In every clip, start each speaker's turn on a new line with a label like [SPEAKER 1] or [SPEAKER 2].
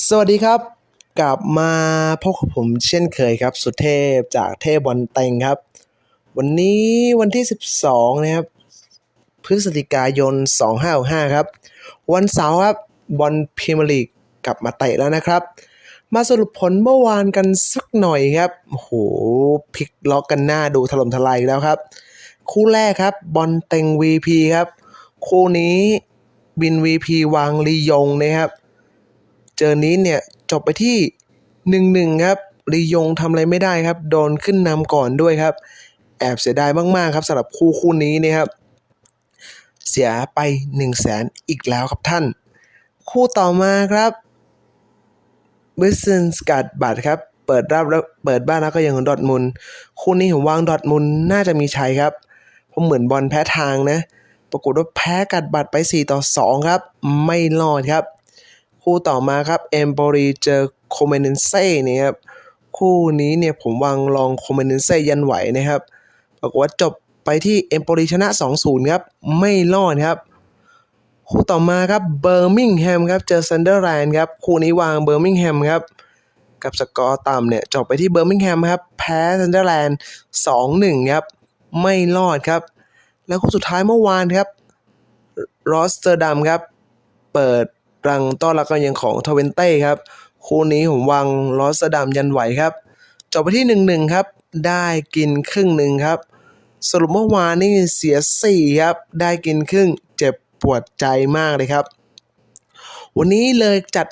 [SPEAKER 1] สวัสดีครับ กลับมาพบกับผมเช่นเคยครับ สุเทพจากเทพบอลเต็งครับ วันนี้วันที่ 12 นะครับ พฤศจิกายน 2565 ครับ วันเสาร์ครับบอลพรีเมียร์ลีกกลับมาเตะแล้วนะครับ มาสรุปผลเมื่อวานกันสักหน่อยครับโหพลิกล็อกกันหน้าดูถล่มทลายแล้วครับ คู่แรกครับบอลเต็ง VP ครับ คู่นี้บิน VP วางลียงนะครับ จอนี้เนี่ยจบไปที่หนึ่งหนึ่งครับลียงทำอะไรไม่ได้ครับ โดนขึ้นนำก่อนด้วยครับ แอบเสียดายมาก ๆ ครับสำหรับคู่คู่นี้นะครับ เสียไป1นึ่งแสนอีกแล้วครับท่าน คู่ต่อมาครับบิสเซนสกัดบัตครับ เปิดรับแล้วเปิดบ้านแล้วก็ยังดอทมุนคู่นี้ผมวางดอทมุนน่าจะมีชัยครับเพราะเหมือนบอลแพ้ทางนะ ปรากฏว่าแพ้กัดบัตรไป 4 ต่อ 2 ครับ ไม่รอดครับ คู่ต่อมาครับเอมโบรีเจอโคเมเนนเซ่เนี่ยครับคู่นี้เนี่ยผมวางลองโคเมเนนเซ่ยันไหวนะครับปรากฏว่าจบไปที่เอมโบรีชนะ 2-0 ครับ ไม่รอดครับ คู่ต่อมาครับเบอร์มิงแฮมครับเจอซันเดอร์แลนด์ครับ คู่นี้วางเบอร์มิงแฮมครับ กับสกอร์ต่ำเนี่ยจบไปที่เบอร์มิงแฮมครับ แพ้ซันเดอร์แลนด์ 2-1 ครับ ไม่รอดครับ แล้วคู่สุดท้ายเมื่อวานครับรอสเตอร์ดัมครับ เปิด รังต้อนรับกันยังของทเวนเต้ครับ คู่นี้ผมวางรอสดัมยันไหวครับจบไปที่หนึ่งหนึ่งครับ ได้กินครึ่งหนึ่งครับ สรุปเมื่อวานนี่เสียสี่ครับ ได้กินครึ่งเจ็บปวดใจมากเลยครับ วันนี้เลยจัด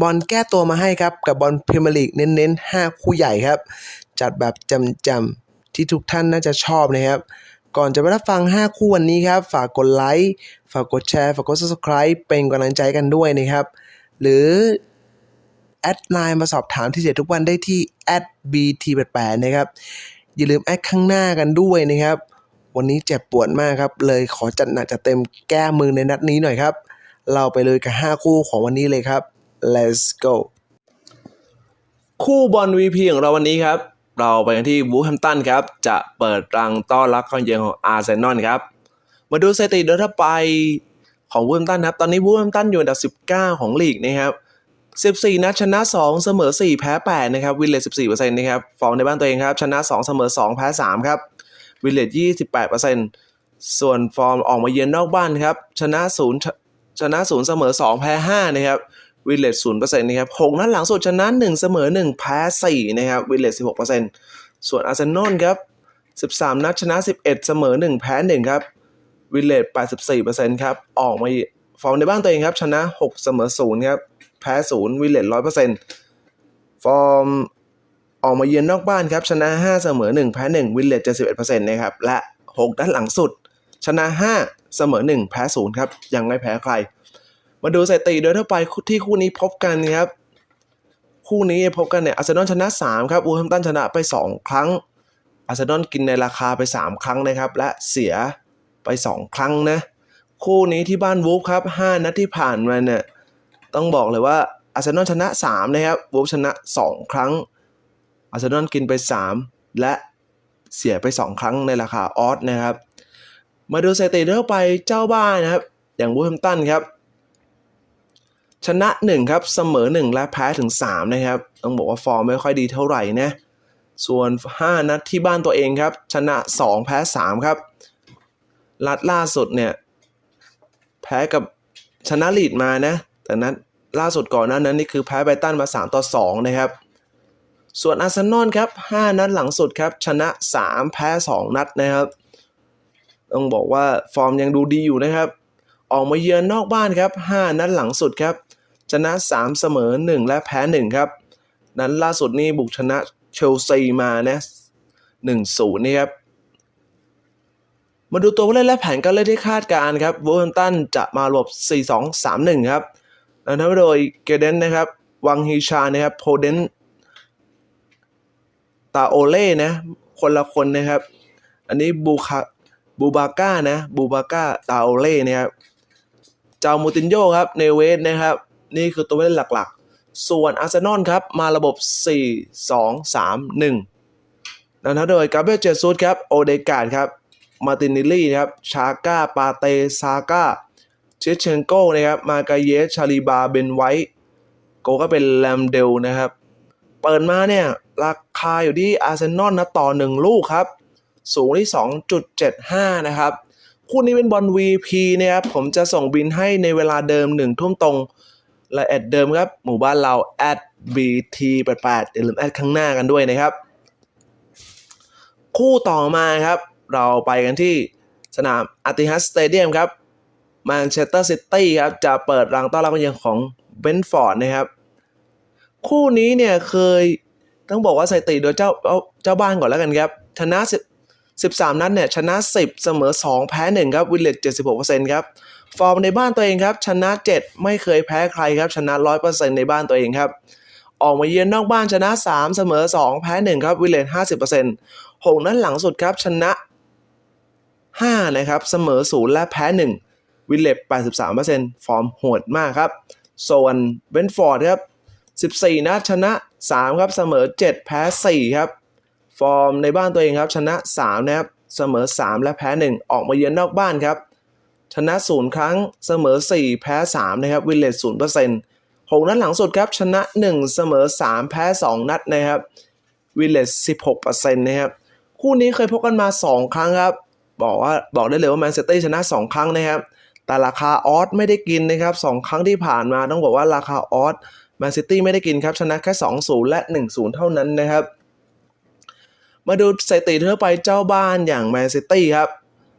[SPEAKER 1] บอลแก้ตัวมาให้ครับ กับบอลพรีเมียร์ลีกเน้นๆ 5 คู่ใหญ่ครับ จัดแบบจำๆที่ทุกท่านน่าจะชอบนะครับ ก่อนจะไปรับฟัง 5 คู่วันนี้ครับ ฝากกดไลค์ ฝากกดแชร์ ฝากกด subscribe เป็นกำลังใจกันด้วยนะครับ หรือ แอดไลน์มาสอบถามที่เด็ดทุกวันได้ที่ @bt88 นะครับ อย่าลืมแอดข้างหน้ากันด้วยนะครับ วันนี้เจ็บปวดมากครับ เลยขอจัดหนักจัดเต็มแก้มือในนัดนี้หน่อยครับ เราไปเลยกับ 5 คู่ของวันนี้เลยครับ let's go คู่บอล VP ของเราวันนี้ครับ เราไปกันที่วูแฮมตันครับ จะเปิดรังต้อนรับการเยือนของอาร์เซนอลครับ มาดูสถิติโดยทั่วไปของวูแฮมตันครับ ตอนนี้วูแฮมตันอยู่อันดับ 19 ของลีกนะครับ 14 นัดชนะ 2 เสมอ 4 แพ้ 8 นะครับ วินเลต14%นะครับ ฟอร์มในบ้านตัวเองครับ ชนะ 2 เสมอ 2 แพ้ 3 ครับ วินเลต28%ส่วนฟอร์มออกมาเยือนนอกบ้านครับ ชนะ 0 ชนะ 0 เสมอ 2 แพ้ 5 นะครับ วิลเลตศูนย์เปอร์เซ็นต์นะครับหกนัดหลังสุดชนะหนึ่งเสมอหนึ่งแพ้สี่นะครับวิลเลตสิบหกเปอร์เซ็นต์ส่วนอาร์เซนอลครับสิบสามนัดชนะสิบเอ็ดเสมอหนึ่งแพ้หนึ่งครับวิลเลตแปดสิบสี่เปอร์เซ็นต์ครับออกมาฟอร์มในบ้านตัวเองครับชนะหกเสมอศูนย์ครับแพ้ศูนย์วิลเลตร้อยเปอร์เซ็นต์ฟอร์มออกมาเยือนนอกบ้านครับชนะห้าเสมอหนึ่งแพ้หนึ่งวินเลตเจ็ดสิบเอ็ดเปอร์เซ็นต์นะครับและ 6 ด้านหลังสุด ชนะห้าเสมอหนึ่งแพ้ศูนย์ครับยังไม่แพ้ใคร มาดูสถิติโดยทั่วไปที่คู่นี้พบกันครับ คู่นี้พบกันเนี่ยอาร์เซนอลชนะ 3 ครับอูแฮมตันชนะไป 2 ครั้งอาร์เซนอลกินในราคาไป 3 ครั้งนะครับ และเสียไป 2 ครั้งนะ คู่นี้ที่บ้านวูฟครับ 5 นัดที่ผ่านมาเนี่ยต้องบอกเลยว่าอาร์เซนอลชนะ 3 นะครับวูฟชนะ 2 ครั้งอาร์เซนอลกินไป 3 และเสียไป 2 ครั้งในราคาออสนะครับ มาดูสถิติทั่วไปเจ้าบ้านนะครับ อย่างวูฟแฮมตันครับ ชนะ 1 ครับ เสมอ 1 และแพ้ถึง 3 นะครับ ต้องบอกว่าฟอร์มไม่ค่อยดีเท่าไหร่นะ ส่วน 5 นัดที่บ้านตัวเองครับ ชนะ 2 แพ้ 3 ครับลัดล่าสุดเนี่ย แพ้กับชนะลีดมานะ แต่นัดล่าสุดก่อนหน้านั้นนี่คือแพ้ไบตันมา 3 ต่อ 2 นะครับ ส่วนอาร์เซนอลครับ 5 นัดหลังสุดครับ ชนะ 3 แพ้ 2 นัดนะครับ ต้องบอกว่าฟอร์มยังดูดีอยู่นะครับ ออกมาเยือนนอกบ้านครับ 5 นัดหลังสุดครับ ชนะ 3 เสมอ 1 และแพ้ 1 ครับ นั้นล่าสุดนี่บุกชนะเชลซีมานะ1-0นี่ครับ มาดูตัวผู้เล่นและแผนการเล่นที่คาดการณ์ครับวูแฮมตันจะมาหลบ 4-2-3-1 ครับนำโดยเกเดนนะครับ วังฮีชานะครับโพเดนตาโอเล่นะ คนละคนนะครับ อันนี้บูคาบูบาก้านะบูบาก้าตาโอเล่นะครับเจ้ามูตินโยครับ เนเวสนะครับ นี่คือตัวเล่นหลักๆ ส่วนอาร์เซนอลครับ มาระบบ 4-2-3-1นำโดยกาเบรียลเจซุสครับ โอเดการ์ดครับ มาตินิลลี่ครับ ชาก้า ปาเต ซาก้า เชเชนโก้นะครับ มากาเยส ชาลีบา เบนไวท์โกก็เป็นแลมเดลนะครับ เปิดมาเนี่ย ราคาอยู่ที่อาร์เซนอลนะต่อ 1 ลูกครับ สูงที่ 2.75 นะครับคู่นี้เป็นบอล VP นะครับผมจะส่งบินให้ในเวลาเดิม1ทุ่มตรง และแอดเดิมครับ หมู่บ้านเราแอด @bt88 อย่าลืมแอดข้างหน้ากันด้วยนะครับ คู่ต่อมาครับ เราไปกันที่สนามอาร์ติฮัสสเตเดียมครับแมนเชสเตอร์ซิตี้ครับ จะเปิดรังต้อนรับเยือนของเบนฟอร์ดนะครับ คู่นี้เนี่ยเคยต้องบอกว่าสถิติโดยเจ้าเจ้าบ้านก่อนแล้วกันครับ ชนะ10 13 นัดเนี่ย ชนะ 10 เสมอ 2 แพ้ 1 ครับ วิลเลต76%ครับ ฟอร์มในบ้านตัวเองครับ ชนะ 7 ไม่เคยแพ้ใครครับ ชนะ 100%ในบ้านตัวเองครับ ออกมาเยือนนอกบ้านชนะ 3 เสมอ 2 แพ้ 1 ครับ วิลเลต50%หกนัดหลังสุดครับชนะ 5 นะครับ เสมอ 0 และแพ้ 1 วิลเลต83%ฟอร์มโหดมากครับ ส่วนเบนฟอร์ดครับ14 นัดชนะ 3 ครับ เสมอ 7 แพ้ 4 ครับ ฟอร์มในบ้านตัวเองครับ ชนะ 3 นะครับ เสมอ 3 และแพ้ 1 ออกมาเยือนนอกบ้านครับ ชนะ 0 ครั้งเสมอ 4 แพ้ 3 นะครับวิลเลต0% 6นัดหลังสุดครับ ชนะ 1 เสมอ 3 แพ้ 2 นัดนะครับวิลเลต16%นะครับคู่นี้เคยพบกันมา 2 ครั้งครับ บอกว่าบอกได้เลยว่าแมนเชสเตอร์ชนะ 2 ครั้งนะครับ แต่ราคาออสไม่ได้กินนะครับ 2 ครั้งที่ผ่านมาต้องบอกว่าราคาออสแมนซิตี้ไม่ได้กินครับ ชนะแค่ 2-0 และ 1-0 เท่านั้นนะครับมาดูสถิติทั่วไปเจ้าบ้านอย่างแมนซิตี้ครับ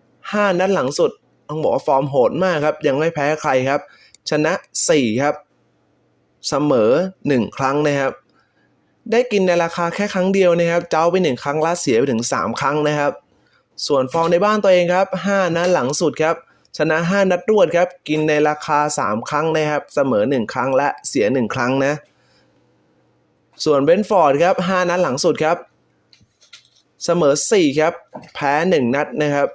[SPEAKER 1] 5 นัดหลังสุด ต้องบอกว่าฟอร์มโหดมากครับ ยังไม่แพ้ใครครับ ชนะ 4 ครับ เสมอ 1 ครั้งนะครับ ได้กินในราคาแค่ครั้งเดียวนะครับ เจ้าไป 1 ครั้งและเสียไปถึง 3 ครั้งนะครับ ส่วนฟอร์มในบ้านตัวเองครับ 5นัดหลังสุดครับ ชนะ 5 นัดรวดครับ กินในราคา 3 ครั้งนะครับ เสมอ 1 ครั้งและเสีย 1 ครั้งนะ ส่วนเบนฟอร์ดครับ 5 นัดหลังสุดครับ เสมอ 4 ครับ แพ้ 1 นัดนะครับ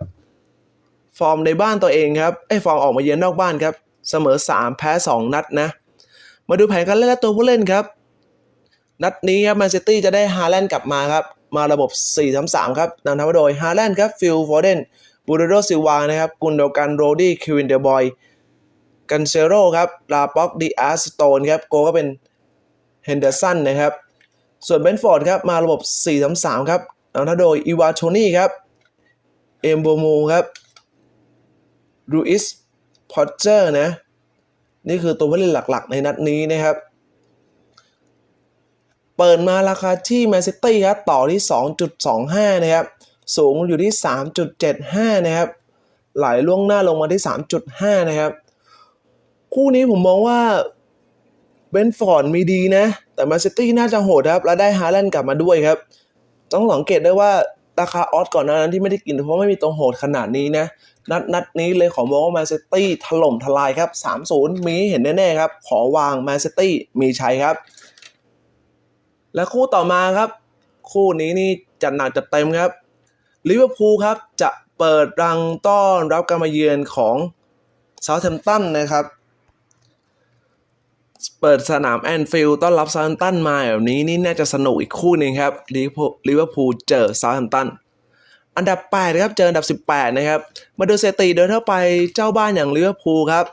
[SPEAKER 1] ฟอร์มในบ้านตัวเองครับไอ้ยฟอร์มออกมาเยือนนอกบ้านครับ เสมอ 3 แพ้ 2 นัดนะ มาดูแผนการเล่นและตัวผู้เล่นครับ นัดนี้ครับแมนซิตี้จะได้ฮาแลนด์กลับมาครับ มาระบบ 4-3-3 ครับนำทัพโดยฮาแลนด์ครับฟิลโฟเดนบูโรโดซิวานะครับกุนโดกันโรดี้คิวินเดอร์บอยกันเซโรครับลาป็อกดีอาร์สโตนครับโกก็เป็นเฮนเดอร์สันนะครับ ส่วนเบนฟอร์ดครับมาระบบ 4-3-3 ครับนำทัพโดยอีวาโทนี่ครับเอมโบมูครับ รูอิส พอตเจอร์นะ นี่คือตัวผู้เล่นหลักๆ ในนัดนี้นะครับ เปิดมาราคาที่แมนซิตี้ครับต่อที่ 2.25 นะครับ สูงอยู่ที่ 3.75 นะครับ ไหลล่วงหน้าลงมาที่ 3.5 นะครับ คู่นี้ผมมองว่าเบนฟอร์ดมีดีนะ แต่แมนซิตี้น่าจะโหดครับ และได้ฮาแลนด์กลับมาด้วยครับ ต้องสังเกตได้ว่า ราคาออสก่อนหน้านั้นที่ไม่ได้กินเพราะไม่มีตัวโหดขนาดนี้นะ นัดนัดนี้เลยขอมองว่าแมนซิตี้ถล่มทลายครับ 3-0 มีเห็นแน่ๆครับ ขอวางแมนซิตี้มีชัยครับ และคู่ต่อมาครับ คู่นี้นี่จัดหนักจัดเต็มครับลิเวอร์พูลครับจะเปิดรังต้อนรับการมาเยือนของเซาท์แฮมป์ตันนะครับ เปิดสนามแอนฟิลด์ต้อนรับซาร์ตันมาแบบนี้นี่น่าจะสนุกอีกคู่หนึ่งครับลิเวอร์พูลลิเวอร์พูลเจอซาร์ตันอันดับ8ครับเจออันดับ 18 นะครับ มาดูสถิติโดยทั่วไปเจ้าบ้านอย่างลิเวอร์พูลครับ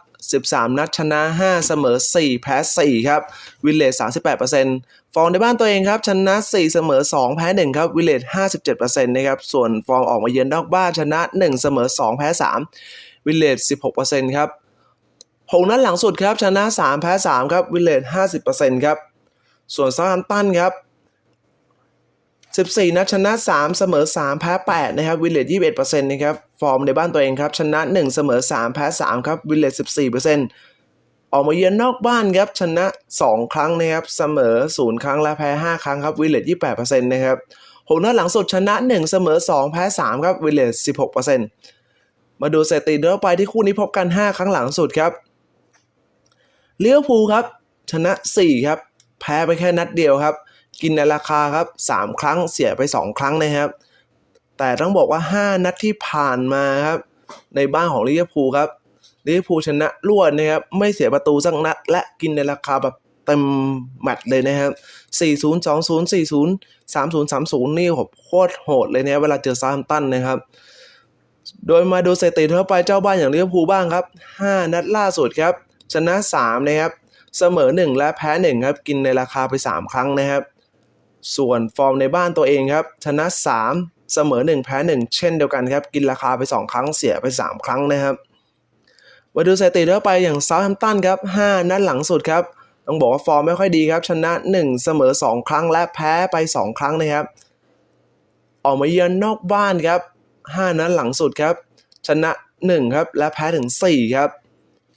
[SPEAKER 1] 13 นัดชนะ 5 เสมอ 4 แพ้ 4 ครับ วิลเลจ38%ฟอร์มในบ้านตัวเองครับ ชนะ 4 เสมอ 2 แพ้ 1 ครับ วิลเลจ57%นะครับ ส่วนฟอร์มออกมาเยือนนอกบ้านชนะ 1 เสมอ 2 แพ้ 3 วิลเลจ16%ครับ หกนัดหลังสุดครับชนะ 3 แพ้ 3 ครับ วิลเลจ50%ครับ ส่วนซาท์ฮมป์ตันครับ14 นัดชนะ 3 เสมอ 3 แพ้ 8 นะครับ วิลเลจ21%นะครับ ฟอร์มในบ้านตัวเองครับ ชนะ 1 เสมอ 3 แพ้ 3 ครับ วิลเลจ14%ออกมาเยือนนอกบ้านครับ ชนะ 2 ครั้งนะครับ เสมอ 0 ครั้งและแพ้ 5 ครั้งครับ วิลเลจ28%นะครับหกนัดหลังสุดชนะ 1 เสมอ 2 แพ้ 3 ครับ วิลเลจ16%มาดูสถิติทั่วไปที่คู่นี้พบกัน 5 ครั้งหลังสุดครับ เลี้ยวภูลครับชนะ 4 ครับ แพ้ไปแค่นัดเดียวครับ กินในราคาครับ 3 ครั้งเสียไป 2 ครั้งนะครับ แต่ต้องบอกว่า 5 นัดที่ผ่านมาครับ ในบ้านของลิเวอร์พูลครับลิเวอร์พูลชนะรวดนะครับ ไม่เสียประตูสักนัด และกินในราคาแบบเต็มแมตช์เลยนะครับ 40 20 40 30 30 นี่ผมโคตรโหดเลยเนะเวลาเจอซาร์มตันนะครับ โดยมาดูสถิติทั่วไปเจ้าบ้านอย่างลิเวอร์พูลบ้างครับ 5 นัดล่าสุดครับ ชนะ3นะครับเสมอ 1 และแพ้ 1 ครับกินในราคาไป 3 ครั้งนะครับ ส่วนฟอร์มในบ้านตัวเองครับชนะ 3 เสมอ 1 แพ้ 1 เช่นเดียวกันครับกินราคาไป 2 ครั้งเสียไป 3 ครั้งนะครับมาดูสถิติทั่วไปอย่างเซาท์แฮมป์ตันครับ5นัดหลังสุดครับต้องบอกว่าฟอร์มไม่ค่อยดีครับ ชนะ 1 เสมอ 2 ครั้งและแพ้ไป 2 ครั้งนะครับ ออกมาเยือนนอกบ้านครับ 5 นัดหลังสุดครับ ชนะ 1 ครับ และแพ้ถึง 4 ครับ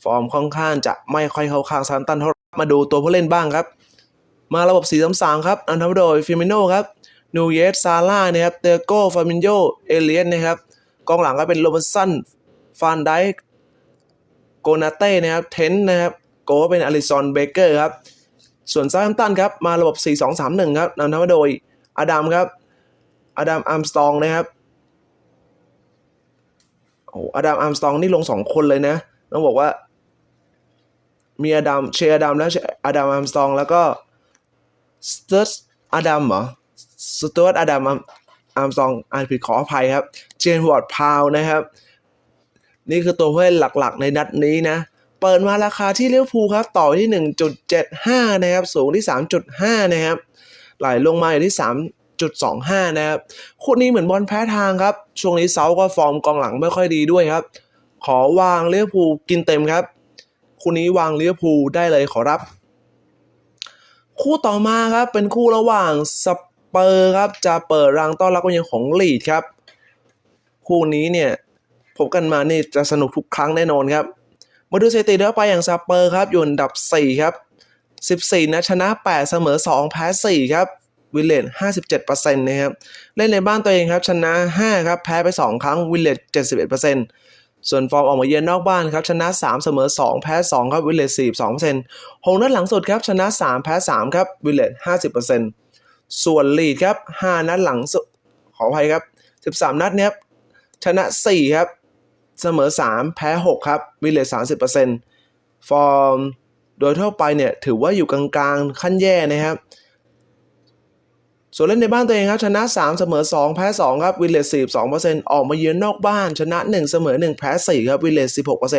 [SPEAKER 1] ฟอร์มค่อนข้างจะไม่ค่อยเข้าข้างซาร์ตันเท่าไรมาดูตัวผู้เล่นบ้างครับ มาระบบ4-3-3ครับอันดับโดยฟิมิโนครับนูเยสซาร่านะครับเตโก้ฟามินโยเอเลียนนะครับกองหลังก็เป็นโรบันสันฟานไดโกนาเต้นะครับเทนนะครับโกก็เป็นอลิซอนเบเกอร์ครับส่วนซาร์แฮมตันครับมาระบบ 4-2-3-1 ครับนำทัพโดยอดัมครับอดัมอาร์มสตองนะครับโอ้อดัมอาร์มสตองนี่ลงสองคนเลยนะ ต้องบอกว่า มีอดัมเชยร์อดัมแล้วอดัมอาร์มสตรอง แล้วก็สเติร์อดัมเหรอสตูร์อดัมอาร์มสตรองอ่านผิดขออภัยครับ เจนวอร์ดพาวนะครับ นี่คือตัวผู้เล่นหลักๆ ในนัดนี้นะ เปิดมาราคาที่เลี้ยวภูครับ ต่อที่ 1.75 นะครับ สูงที่ 3.5 นะครับ ไหลลงมาอยู่ที่3.25 นะครับ คู่นี้เหมือนบอลแพ้ทางครับ ช่วงนี้เซาก็ฟอร์มกองหลังไม่ค่อยดีด้วยครับ ขอวางเลี้ยวภูกินเต็มครับ คู่นี้วางเลี้ยวภูได้เลยขอรับ คู่ต่อมาครับเป็นคู่ระหว่างสเปอร์ครับจะเปิดรังต้อนรับกันยังของลีดครับ คู่นี้เนี่ยพบกันมานี่จะสนุกทุกครั้งแน่นอนครับ มาดูสถิติเดี๋ยวไปอย่างสเปอร์ครับอยู่อันดับ 4 ครับ 14นัดชนะ 8 เสมอ 2 แพ้ 4 ครับวิลเลต57%นะครับ เล่นในบ้านตัวเองครับ ชนะ 5 ครับ แพ้ไป 2 ครั้ง วิลเลต71% ส่วนฟอร์มออกมาเยือนนอกบ้านครับชนะ 3 เสมอ 2 แพ้ 2 ครับวิลเลต42%หงนัดหลังสุดครับชนะ 3 แพ้ 3 ครับวิลเลต50%ส่วนลีดครับ 5 นัดหลังสุดขออภัยครับ 13 นัดเนี้ยครับชนะ 4 ครับ เสมอ 3 แพ้ 6 ครับวิลเลต30%ฟอร์มโดยทั่วไปเนี่ยถือว่าอยู่กลางๆ ขั้นแย่นะครับ ส่วนเล่นในบ้านตัวเองครับ ชนะ 3 เสมอ 2 แพ้ 2 ครับ วิลเลต42%ออกมาเยือนนอกบ้าน ชนะ 1 เสมอ 1 แพ้ 4 ครับ วิลเลต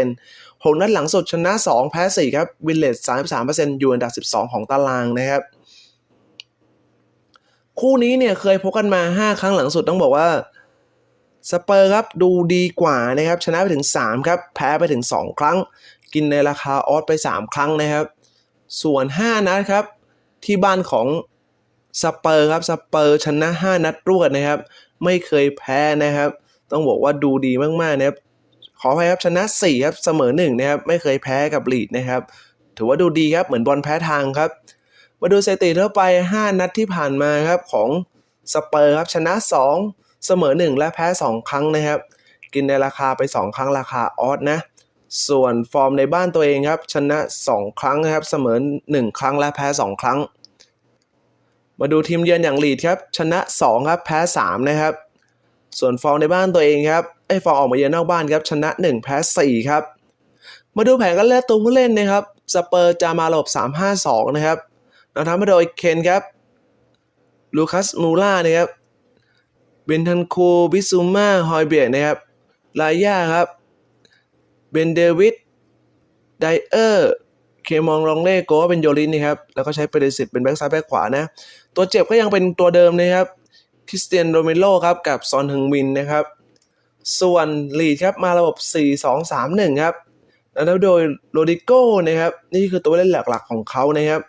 [SPEAKER 1] 16%หกนัดหลังสุดชนะ 2 แพ้ 4 ครับ วิลเลต33%อยู่อันดับ 12 ของตารางนะครับ คู่นี้เนี่ยเคยพบกันมา 5 ครั้งหลังสุดต้องบอกว่าสเปอร์ครับดูดีกว่านะครับ ชนะไปถึง 3 ครับ แพ้ไปถึง 2 ครั้ง กินในราคาออสไป 3 ครั้งนะครับ ส่วน 5 นัดครับที่บ้านของ สเปอร์ครับสเปอร์ชนะ 5 นัดรวดนะครับ ไม่เคยแพ้นะครับ ต้องบอกว่าดูดีมากๆนะครับขออภัยครับชนะ4ครับเสมอ1นะครับไม่เคยแพ้กับลีดนะครับถือว่าดูดีครับเหมือนบอลแพ้ทางครับ มาดูสถิติทั่วไป 5 นัดที่ผ่านมาครับของสเปอร์ครับชนะ 2 เสมอ 1 และแพ้ 2 ครั้งนะครับ กินในราคาไป 2 ครั้งราคาออสนะ ส่วนฟอร์มในบ้านตัวเองครับชนะ 2 ครั้งนะครับเสมอ 1 ครั้งและแพ้ 2 ครั้ง มาดูทีมเยือนอย่างลีดครับ ชนะ 2 ครับแพ้ 3 นะครับ ส่วนฟอร์มในบ้านตัวเองครับไอ้ฟอร์มออกมาเยือนนอกบ้านครับ ชนะ 1 แพ้ 4 ครับ มาดูแผนการเล่นตัวผู้เล่นนะครับสเปอร์จะมาระบ3-5-2 นะครับนำทัพมาโดยเคนครับลูคัสมูล่านะครับเบนทันโคบิซูมาฮอยเบียนะครับลายาครับเบนเดวิดไดเออร์เคมองรองเล่โกเป็นโยลินนะครับแล้วก็ใช้เปเรสิตเป็นแบ็กซ้ายแบ็กขวานะ ตัวเจ็บก็ยังเป็นตัวเดิมนะครับคริสเตียนโรเมโลครับกับซอนฮึงมินนะครับ ส่วนลีดครับมาระบบ 4-2-3-1 ครับแล้วโดยโรดิโก้นะครับ นี่คือตัวเล่นหลักๆของเขานะครับ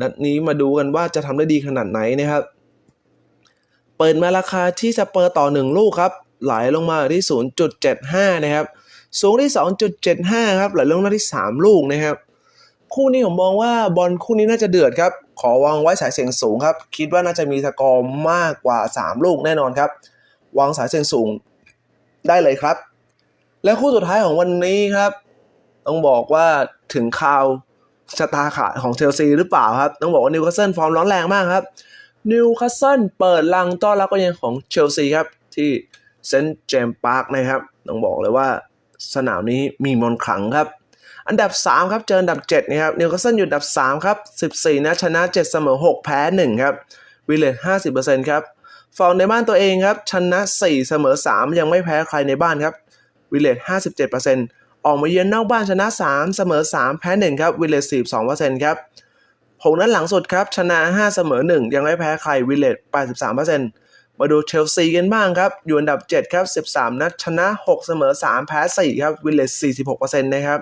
[SPEAKER 1] นัดนี้มาดูกันว่าจะทำได้ดีขนาดไหนนะครับ เปิดมาราคาที่สเปอร์ต่อ 1 ลูกครับ ไหลลงมาที่ 0.75 นะครับ สูงที่ 2.75 ครับไหลลงมาที่ 3 ลูกนะครับ คู่นี้ผมมองว่าบอลคู่นี้น่าจะเดือดครับ ขอวางไว้สายเสียงสูงครับ คิดว่าน่าจะมีสกอร์มากกว่า 3 ลูกแน่นอนครับ วางสายเสียงสูงได้เลยครับ และคู่สุดท้ายของวันนี้ครับ ต้องบอกว่าถึงข่าวชะตาขาดของเชลซีหรือเปล่าครับ ต้องบอกว่านิวคาสเซิลฟอร์มร้อนแรงมากครับนิวคาสเซิลเปิดลังต้อนรับกันยังของเชลซีครับ ที่เซนต์เจมส์พาร์คนะครับ ต้องบอกเลยว่าสนามนี้มีมนขลังครับ อันดับ 3 ครับเจออันดับ7นะครับนิวคาสเซิลอยู่อันดับ 3 ครับ 14นัดชนะ 7 เสมอ 6 แพ้ 1 ครับวิลเลต50%ครับฟอร์มในบ้านตัวเองครับชนะ 4 เสมอ 3 ยังไม่แพ้ใครในบ้านครับวิลเลต57%อออกมาเยือนนอกบ้านชนะ 3 เสมอ 3 แพ้ 1 ครับวิลเลจ42%ครับหกนัดหลังสุดครับชนะ 5 เสมอ 1 ยังไม่แพ้ใครวิลเลจ83%มาดูเชลซีกันบ้างครับ อยู่อันดับ 7 ครับ 13 นัดชนะ 6 เสมอ 3 แพ้ 4 ครับวิลเลจ46%นะครับ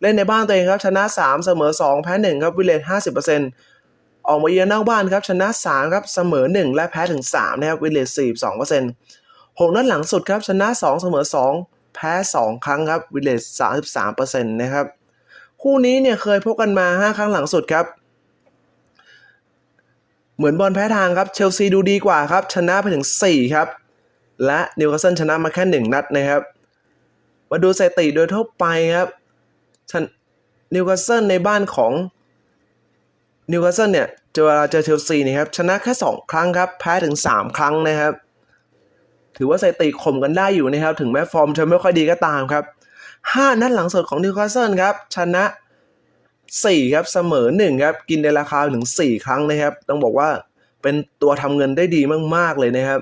[SPEAKER 1] เล่นในบ้านตัวเองครับชนะ 3 เสมอ 2 แพ้1ครับวิลเลจ50%ออกมาเยือนนอกบ้านครับชนะ 3 ครับเสมอ 1 และแพ้ถึง 3 นะครับวิลเลจ42%หกนัดหลังสุดครับชนะ 2 เสมอ 2 แพ้ 2 ครั้งครับวิลเลจ33%นะครับคู่นี้เนี่ยเคยพบกันมา 5 ครั้งหลังสุดครับ เหมือนบอลแพ้ทางครับเชลซีดูดีกว่าครับ ชนะไปถึง 4 ครับ และนิวคาสเซิลชนะมาแค่ 1 นัดนะครับ มาดูสถิติโดยทั่วไปครับ นนิวคาสเซิลในบ้านของนิวคาสเซิลเนี่ยเจอเวลาเจอเชลซีเนะครับชนะแค่ 2 ครั้งครับ แพ้ถึง 3 ครั้งนะครับ ถือว่าสถิติข่มกันได้อยู่นะครับ ถึงแม้ฟอร์มจะไม่ค่อยดีก็ตามครับ 5 นัดหลังสุดของนิวคาสเซิลครับ ชนะ 4 ครับเสมอ 1 ครับ กินในราคาถึง 4 ครั้งนะครับ ต้องบอกว่าเป็นตัวทำเงินได้ดีมาก ๆ เลยนะครับ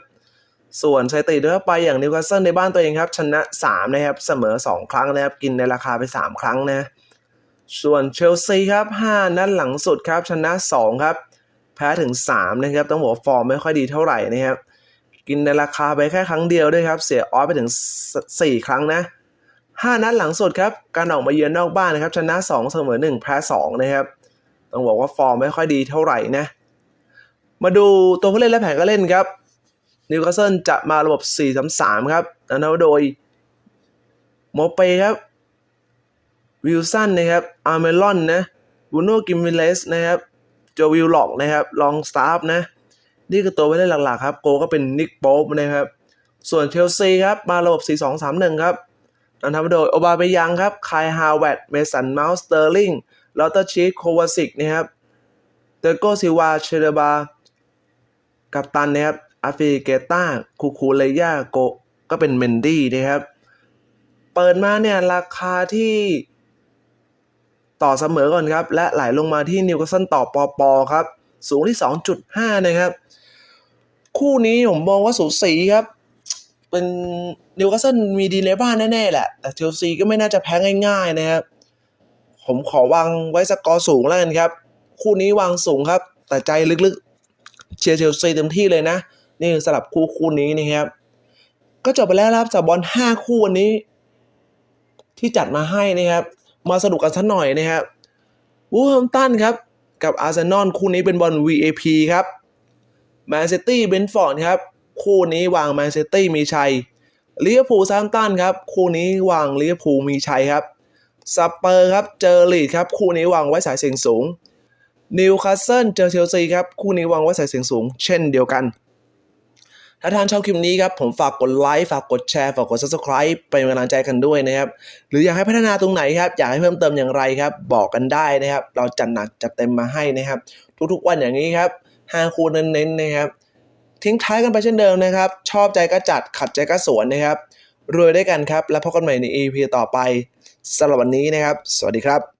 [SPEAKER 1] ส่วนสถิติโดยทั่วไปอย่างนิวคาสเซิลในบ้านตัวเองครับ ชนะ 3 นะครับ เสมอ 2 ครั้งนะครับ กินในราคาไป 3 ครั้งนะ ส่วนเชลซีครับ 5 นัดหลังสุดครับ ชนะ 2 ครับ แพ้ถึง 3 นะครับ ต้องบอกฟอร์มไม่ค่อยดีเท่าไหร่นะครับ กินในราคาไปแค่ครั้งเดียวด้วยครับ เสียออสไปถึง 4 ครั้งนะ 5 นัดหลังสุดครับ การออกมาเยือนนอกบ้านนะครับ ชนะ 2 เสมอ 1 แพ้ 2 นะครับ ต้องบอกว่าฟอร์มไม่ค่อยดีเท่าไหร่นะ มาดูตัวผู้เล่นและแผนการเล่นครับ นิวคาสเซิลจะมาระบบ 4-3-3 ครับนำโดยโมเปครับวิลสันนะครับอาร์เมลอนนะบูโน่กิมวิเลสนะครับโจวิลล็อกนะครับลองสตาฟนะ นี่คือตัวผู้เล่นหลักๆครับ โกก็เป็นนิกโป๊ปนะครับ ส่วนเชลซีครับ มาระบบ 4-2-3-1 ครับนำทำโดยโอบาเบยังครับคายฮาวเวตเมสันเมาส์สเตอร์ลิงลอตเตอร์ชีคโควาซิกนะครับเตโกซิวาเชเดบากัปตันนะครับ อาฟิเกต้าคูคูเลยาโกก็เป็นเมนดี้นะครับ เปิดมาเนี่ยราคาที่ต่อเสมอก่อนครับ และไหลลงมาที่นิวคาสเซิลต่อปอปอครับ สูงที่ 2.5 นะครับ คู่นี้ผมมองว่าสูสีครับ เป็นนิวคาสเซิลมีดีในบ้านแน่ๆแหละ แต่เชลซีก็ไม่น่าจะแพ้ง่ายๆนะครับ ผมขอวางไว้สกอร์สูงแล้วกันครับ คู่นี้วางสูงครับ แต่ใจลึกๆ เชียร์เชลซีเต็มที่เลยนะ นี่สำหรับคู่คู่นี้นะครับ ก็จบไปแล้วครับจากบอล5คู่วันนี้ ที่จัดมาให้นะครับ มาสนุกกันสักหน่อยนะครับวูฟแฮมตันครับ กับอาร์เซนอลคู่นี้เป็นบอล VAP ครับแมนซิตี้เบนฟอร์ดครับ คู่นี้วางแมนซิตี้มีชัยลิเวอร์พูลซาร์ตันครับ คู่นี้วางลิเวอร์พูลมีชัยครับสเปอร์ครับเจอลีดครับ คู่นี้วางไว้สายเสียงสูงนิวคาสเซิลเจอเชลซีครับ คู่นี้วางไว้สายเสียงสูง เช่นเดียวกัน ถ้าท่านชอบคลิปนี้ครับผมฝากกดไลค์ฝากกดแชร์ฝากกด subscribe เป็นกำลังใจกันด้วยนะครับหรืออยากให้พัฒนาตรงไหนครับอยากให้เพิ่มเติมอย่างไรครับ บอกกันได้นะครับ เราจัดหนักจัดเต็มมาให้นะครับ ทุกๆวันอย่างนี้ครับห้าคูณเน้นๆนะครับทิ้งท้ายกันไปเช่นเดิมนะครับ ชอบใจก็จัดขัดใจก็สวนนะครับรวยด้วยกันครับ แล้วพบกันใหม่ใน EP ต่อไปสำหรับวันนี้นะครับ สวัสดีครับ